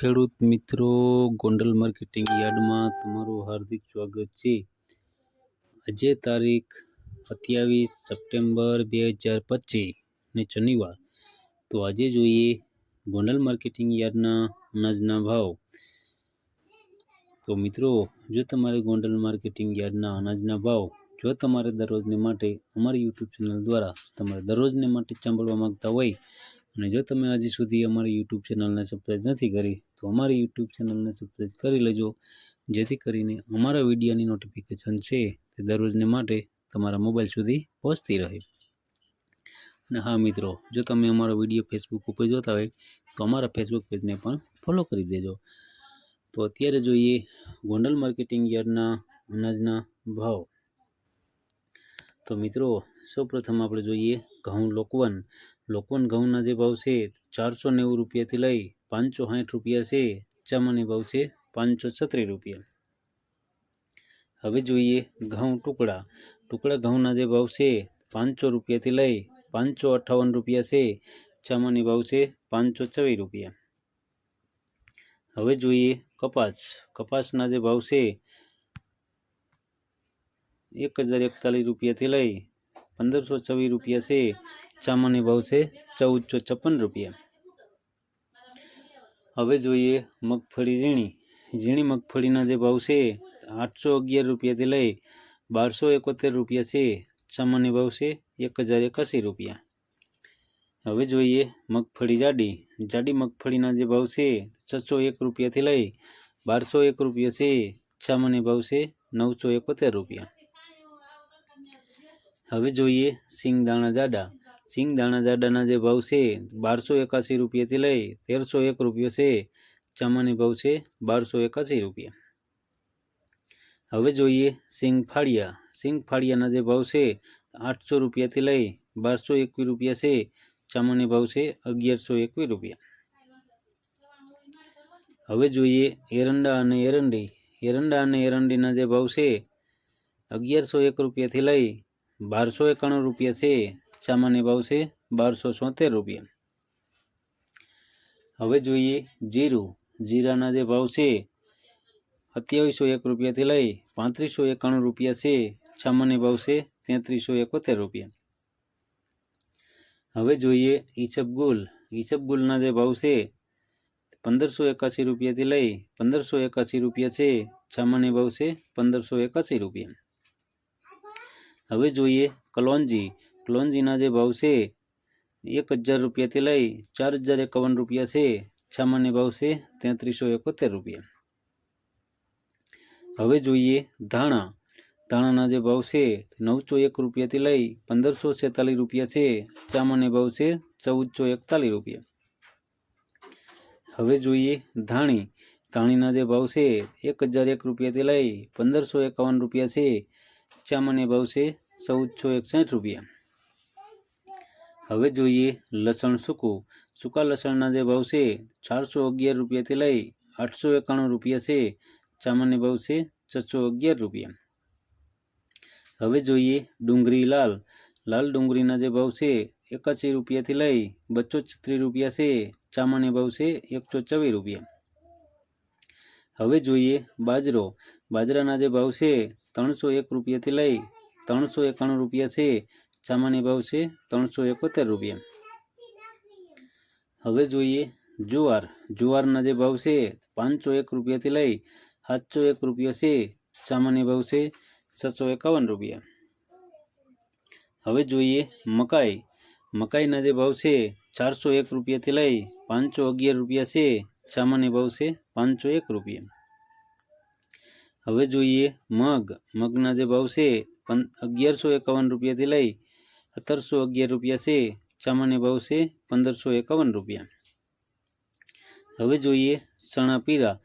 ખેડૂત મિત્રો, ગોંડલ માર્કેટિંગ યાર્ડમાં તમારું હાર્દિક સ્વાગત છે. આજે તારીખ સત્યાવીસ સપ્ટેમ્બર બે હજાર પચીસ ને શનિવાર. તો આજે જોઈએ ગોંડલ માર્કેટિંગ યાર્ડના અનાજના ભાવ. તો મિત્રો, જો તમારે ગોંડલ માર્કેટિંગ યાર્ડના અનાજના ભાવ જો તમારે દરરોજને માટે અમારી યુટ્યુબ ચેનલ દ્વારા તમારે દરરોજને માટે સાંભળવા માંગતા હોય અને જો તમે હજી સુધી અમારી યુટ્યુબ ચેનલને સબસ્ક્રાઈબ નથી કરી તો અમારી યુટ્યુબ ચેનલને સબસ્ક્રાઈબ કરી લેજો, જેથી કરીને અમારા વિડીયોની નોટિફિકેશન છે તે દરરોજને માટે તમારા મોબાઈલ સુધી પહોંચતી રહે. અને હા મિત્રો, જો તમે અમારો વીડિયો ફેસબુક ઉપર જોતા હોય, તો અમારા ફેસબુક પેજને પણ ફોલો કરી દેજો. તો અત્યારે જોઈએ ગોંડલ માર્કેટિંગ યાર્ડના અનાજના ભાવ. તો મિત્રો, સૌપ્રથમ આપણે જોઈએ ઘઉં લોકવન. લોકવન ઘઉંના જે ભાવ છે, ચારસો નેવું રૂપિયાથી લઈ પાંચસો સાઠ રૂપિયા છે ચામાની ભાવ છે પાંચસો છત્રીસ રૂપિયા હવે જોઈએ ઘઉં ટુકડા ટુકડા ઘઉંના જે ભાવ છે પાંચસો રૂપિયાથી લઈ પાંચસો અઠ્ઠાવન રૂપિયા છે ચામાની ભાવ છે પાંચસો છવ્વીસ રૂપિયા હવે જોઈએ કપાસ કપાસના જે ભાવ છે એક હજાર એકતાલીસ રૂપિયાથી લઈ પંદરસો છવ્વીસ રૂપિયા છે ચામાની ભાવ છે ચૌદસો છપ્પન રૂપિયા હવે જોઈએ મગફળી ઝીણી. ઝીણી મગફળીના જે ભાવ છે, આઠસો અગિયાર રૂપિયાથી લઈ બારસો એકોતેર રૂપિયા છે. સામાન્ય ભાવ છે એક હજાર એકાસી રૂપિયા. હવે જોઈએ મગફળી જાડી. જાડી મગફળીના જે ભાવ છે, છસો એક રૂપિયાથી લઈ બારસો એક રૂપિયા છે. સામાન્ય ભાવ છે નવસો એકોતેર રૂપિયા. હવે જોઈએ સિંગદાણા જાડા. સિંગ દાણા જાડાના જે ભાવ છે, બારસો એકાસી રૂપિયાથી લઈ તેરસો એક રૂપિયો છે, ચામાની ભાવ છે, બારસો એકાસી રૂપિયા. હવે જોઈએ સિંગ ફાળિયા. સિંગ ફાળિયાના જે ભાવ છે, આઠસો રૂપિયાથી લઈ બારસો એકવીસ રૂપિયા છે, ચામાની ભાવ છે, અગિયારસો એકવીસ રૂપિયા. હવે જોઈએ એરંડા અને એરંડી. એરંડા અને એરંડીના જે ભાવ છે, અગિયારસો એક રૂપિયાથી લઈ બારસો એકાણું રૂપિયા છે સામાન્ય ભાવ છે બારસો છોતેર રૂપિયા. હવે જોઈએ જીરું. જીરાના જે ભાવ છે સત્યાવીસો એક રૂપિયાથી લઈ પાંત્રીસો એકાણું રૂપિયા છે. સામાન્ય ભાવ છે તેત્રીસો એકોતેર રૂપિયા. હવે જોઈએ ઈસબગુલ ઈસબગુલના જે ભાવ છે પંદરસો એકાસી રૂપિયાથી લઈ પંદરસો એકાસી રૂપિયા છે. સામાન્ય ભાવ છે પંદરસો એકાસી રૂપિયા. હવે જોઈએ કલોંજી. કલોંજીના જે ભાવ છે એક હજાર રૂપિયાથી લઈ ચાર હજાર એકાવન રૂપિયા છે સામાન્ય ભાવ છે તેત્રીસો એકોતેર રૂપિયા હવે જોઈએ ધાણા ધાણાના જે ભાવ છે નવસો એક રૂપિયાથી લઈ પંદરસો છેતાલીસ રૂપિયા છે સામાન્ય ભાવ છે ચૌદસો એકતાલીસ રૂપિયા હવે જોઈએ ધાણી ધાણીના જે ભાવ છે એક હજાર એક રૂપિયાથી લઈ પંદરસો એકાવન રૂપિયા છે સામાન્ય ભાવ છે ચૌદસો એકસઠ રૂપિયા હવે જોઈએ લસણ સૂકું. સૂકા લસણના જે ભાવ છે, ચારસો અગિયાર રૂપિયાથી લઈ આઠસો એકાણું રૂપિયા છે. સામાન્ય ભાવ છે, છસો અગિયાર રૂપિયા. હવે જોઈએ ડુંગળી લાલ. લાલ ડુંગળીના જે ભાવ છે, એકાસી રૂપિયાથી લઈ બસો છત્રીસ રૂપિયા છે. સામાન્ય ભાવ છે, એકસો ચોવીસ રૂપિયા. હવે જોઈએ બાજરો. બાજરાના જે ભાવ છે, ત્રણસો એક રૂપિયાથી લઈ ત્રણસો એકાણું રૂપિયા છે. સામાન્ય ભાવ છે ત્રણસો એકોતેર રૂપિયા હવે જોઈએ જુવાર જુવારના જે ભાવ છે પાંચસો એક રૂપિયાથી લઈ સાતસો એક રૂપિયા છે સામાન્ય ભાવ છે છસો એકાવન રૂપિયા હવે જોઈએ મકાઈ મકાઈના જે ભાવ છે ચારસો એક રૂપિયાથી લઈ પાંચસો અગિયાર રૂપિયા છે સામાન્ય ભાવ છે પાંચસો એક રૂપિયા હવે જોઈએ મગ મગના જે ભાવ છે પં અગિયારસો એકાવન રૂપિયાથી લઈ સત્તરસો અગિયાર રૂપિયા છે સામાન્ય ભાવ છે પંદરસો એકાવન રૂપિયા હવે જોઈએ ચણા પીરા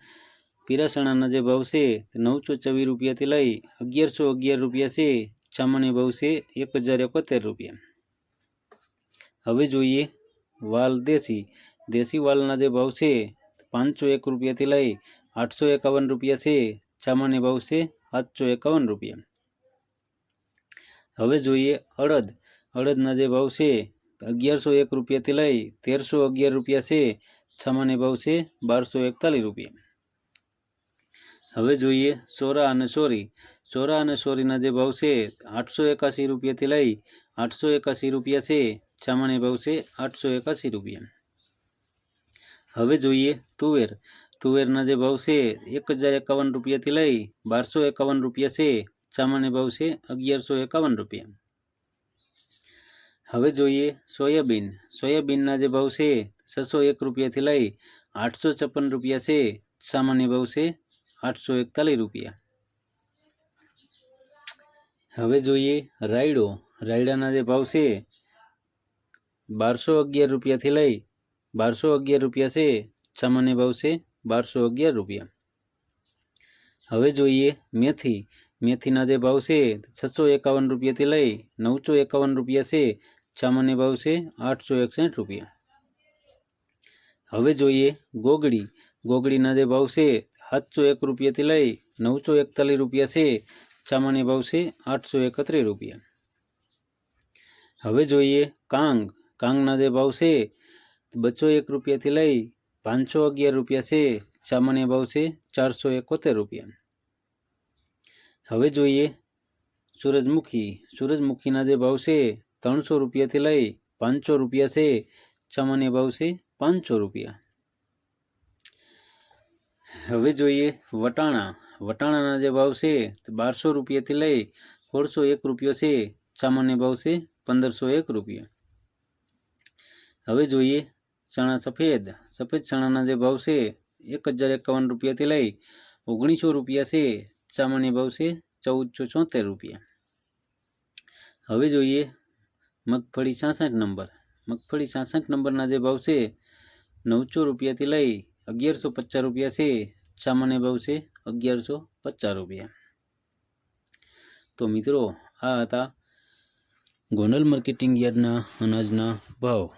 પીરા ચણાના જે ભાવ છે તે નવસો ચોવીસ રૂપિયાથી લઈ અગિયારસો અગિયાર રૂપિયા છે સામાન્ય ભાવ છે એક હજાર એકોતેર રૂપિયા હવે જોઈએ વાલ દેશી દેશી વાલના જે ભાવ છે પાંચસો એક રૂપિયાથી લઈ આઠસો એકાવન રૂપિયા છે સામાન્ય ભાવ છે સાતસો એકાવન રૂપિયા હવે જોઈએ અડદ અડદના જે ભાવ છે અગિયારસો એક રૂપિયાથી લઈ તેરસો અગિયાર રૂપિયા છે સામાન્ય ભાવ છે બારસો એકતાલીસ રૂપિયા. હવે જોઈએ સોરા અને સોરી. સોરા અને સોરીના જે ભાવ છે, આઠસો એકાસી રૂપિયાથી લઈ આઠસો એકાસી રૂપિયા છે સામાન્ય ભાવ છે આઠસો એકાસી રૂપિયા. હવે જોઈએ તુવેર. તુવેરના જે ભાવ છે, એક હજાર એકાવન રૂપિયાથી લઈ બારસો એકાવન રૂપિયા છે સામાન્ય ભાવ છે અગિયારસો એકાવન રૂપિયા. હવે જોઈએ સોયાબીન સોયાબીનના જે ભાવ છે છસો એક રૂપિયાથી લઈ આઠસો છપ્પન રૂપિયા છે સામાન્ય ભાવ છે આઠસો એકતાલીસ રૂપિયા હવે જોઈએ રાયડો રાયડાના જે ભાવ છે બારસો અગિયાર રૂપિયાથી લઈ બારસો અગિયાર રૂપિયા છે સામાન્ય ભાવ છે બારસો અગિયાર રૂપિયા હવે જોઈએ મેથી મેથીના જે ભાવ છે છસો એકાવન રૂપિયાથી લઈ નવસો એકાવન રૂપિયા છે સામાન્ય ભાવ છે આઠસો એકસઠ રૂપિયા હવે જોઈએ ગોગડી ગોગડીના જે ભાવ છે સાતસો એક રૂપિયાથી લઈ નવસો એકતાલીસ રૂપિયા છે સામાન્ય ભાવ છે આઠસો એકત્રીસ રૂપિયા હવે જોઈએ કાંગ કાંગના જે ભાવ છે બસો એક રૂપિયાથી લઈ પાંચસો અગિયાર રૂપિયા છે સામાન્ય ભાવ છે ચારસો એકોતેર રૂપિયા હવે જોઈએ સૂરજમુખી સૂરજમુખીના જે ભાવ છે ત્રણસો રૂપિયાથી લઈ પાંચસો રૂપિયા છે સામાન્ય ભાવ છે પાંચસો રૂપિયા હવે જોઈએ વટાણા વટાણાના જે ભાવ છે તે બારસો રૂપિયાથી લઈ સોળસો એક રૂપિયો છે સામાન્ય ભાવ છે પંદરસો એક રૂપિયા હવે જોઈએ ચણા સફેદ સફેદ ચણાના જે ભાવ છે એક હજાર એકાવન રૂપિયાથી લઈ ઓગણીસો રૂપિયા છે સામાન્ય ભાવ છે ચૌદસો છોતેર રૂપિયા હવે જોઈએ મગફળી છાસઠ નંબર. મગફળી છાસઠ નંબરના જે ભાવ છે, નવસો રૂપિયાથી લઈ અગિયારસો પચાસ રૂપિયા છે, સામાન્ય ભાવ છે અગિયારસો પચાસ રૂપિયા. તો મિત્રો, આ હતા ગોંડલ માર્કેટિંગ યાર્ડના અનાજના ભાવ.